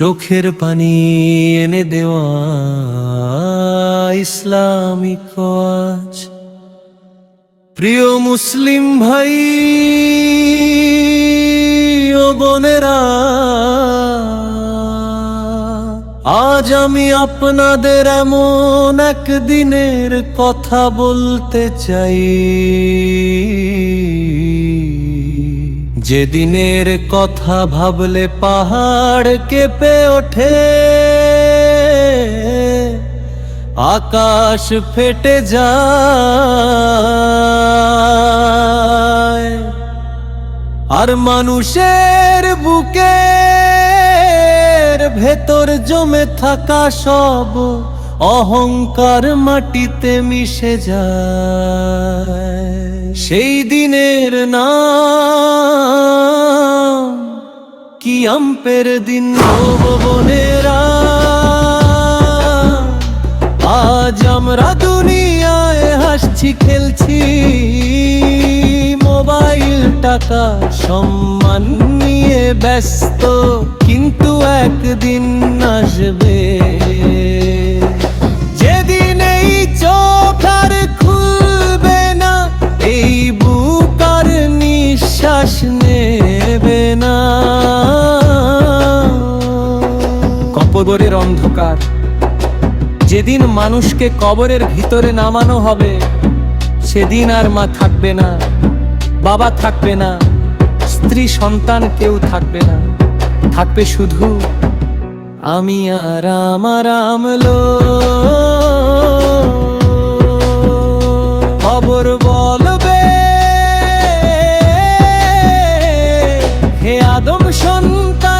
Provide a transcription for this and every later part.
চোখের পানি এনে দেওয়া ইসলামিক ওয়াজ। প্রিয় মুসলিম ভাই ও বোনেরা, আজ আমি আপনাদের এমন একদিনের কথা বলতে চাই। যেদিনের কথা ভাবলে পাহাড় কেঁপে ওঠে, আকাশ ফেটে যায়। আর মানুষের বুকের ভেতর জমে থাকা সব অহংকার মাটিতে মিশে যায়। সেই দিনের নাম কি আম্পের দিন বোনেরা আজ আমরা দুনিয়ায় হাসছি, খেলছি। মোবাইল টাকা সম্মান নিয়ে ব্যস্ত, কিন্তু একদিন আসবে। অন্ধকার। যেদিন মানুষকে কবরের ভিতরে নামানো হবে, সেদিন আর মা থাকবে না, বাবা থাকবে না, স্ত্রী, সন্তান কেউ থাকবে না। থাকবে শুধু আমি আর আমার আমলো। খবর বলবে, হে আদম সন্তান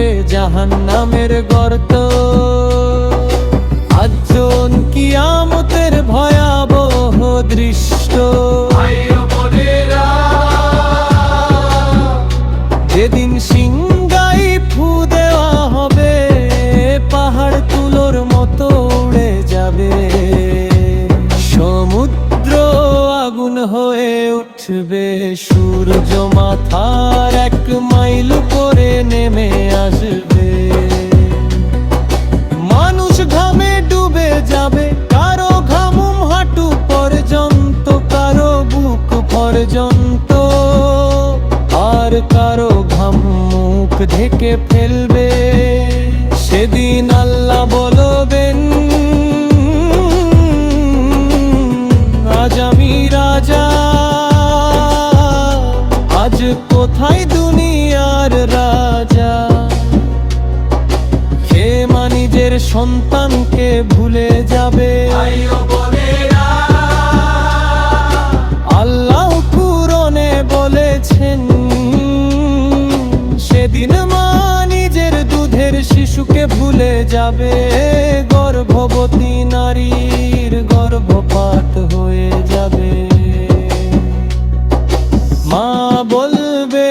হবে জাহান্নামের গর্ত। আজন কিয়ামতের ভয়াবহ দৃশ্য যেদিন সিংগাই ফু দেওয়া হবে, পাহাড় তুলোর মতো উড়ে যাবে। সমুদ্র আগুন হয়ে উঠবে, সূর্য মাথার এক মাইল কারও ঘাম মুখ ঢেকে ফেলবে। সেদিন আল্লাহ বলবেন, আজ আমি রাজা। আজ কোথায় দুনিয়ার রাজা? কে মা নিজের সন্তানকে ভুলে যাবে? আল্লাহ যাবে গর্ভবতী নারীর গর্ভপাত হয়ে যাবে। মা বলবে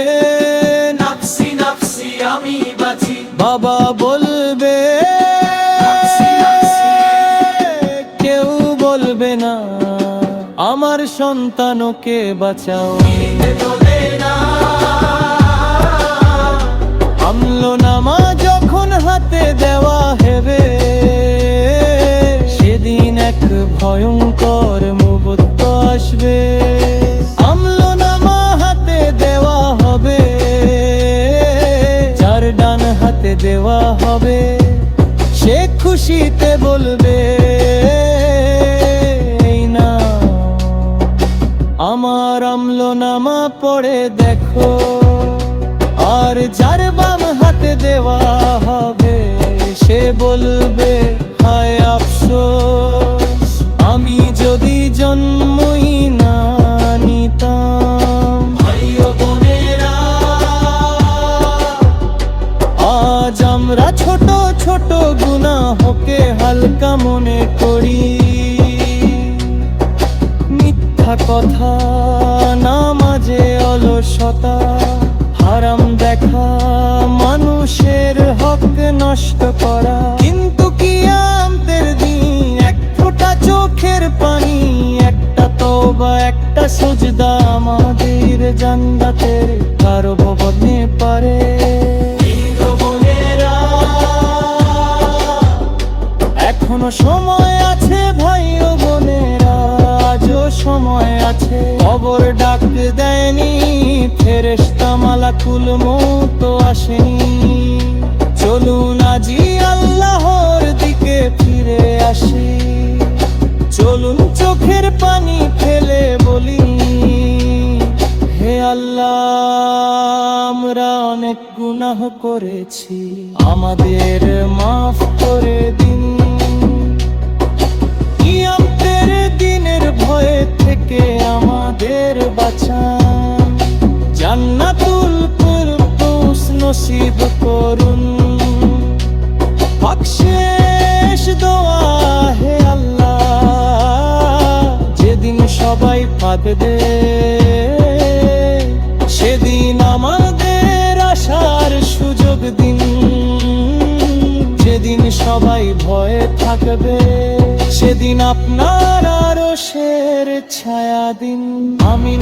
নাফসি নাফসি আমি বাঁচি। বাবা বলবে কেউ বলবে না আমার সন্তানকে বাঁচাও। আমলো নামা হাতে দেওয়া হেবে। সেদিন এক ভয়ঙ্কর মুহূর্ত আসবে। হাতে দেওয়া হবে। ডান হাতে দেওয়া হবে, সে খুশিতে বলবে, এই না আমার আমলো নামা পড়ে দেখো। আর যার বাম হাতে দেওয়া হবে, সে বলবে, হায় আফসোস, আমি যদি জন্মই না নিতাম। আজ আমরা ছোট ছোট গুনাহকে হালকা মনে করি। মিথ্যা কথা নাম একটা সুজদা আমাদের জান্নাতের কারও ভবনে পারে এখনও সময় আছে ভাই ও বোনেরা আজও সময় আছে। খবর ডাক দেয়নি, ফেরেশতা মালাকুল মৌত আসেনি। চলুন আজি আল্লাহর দিকে ফিরে আসি। চলুন চোখের পানি ফেলে বলি হে আল্লাহ আমরা অনেক গুনাহ করেছি। আমাদের মাফ করে থাকবে। সেদিন আপনার আরও শের ছায়া দিন আমিন।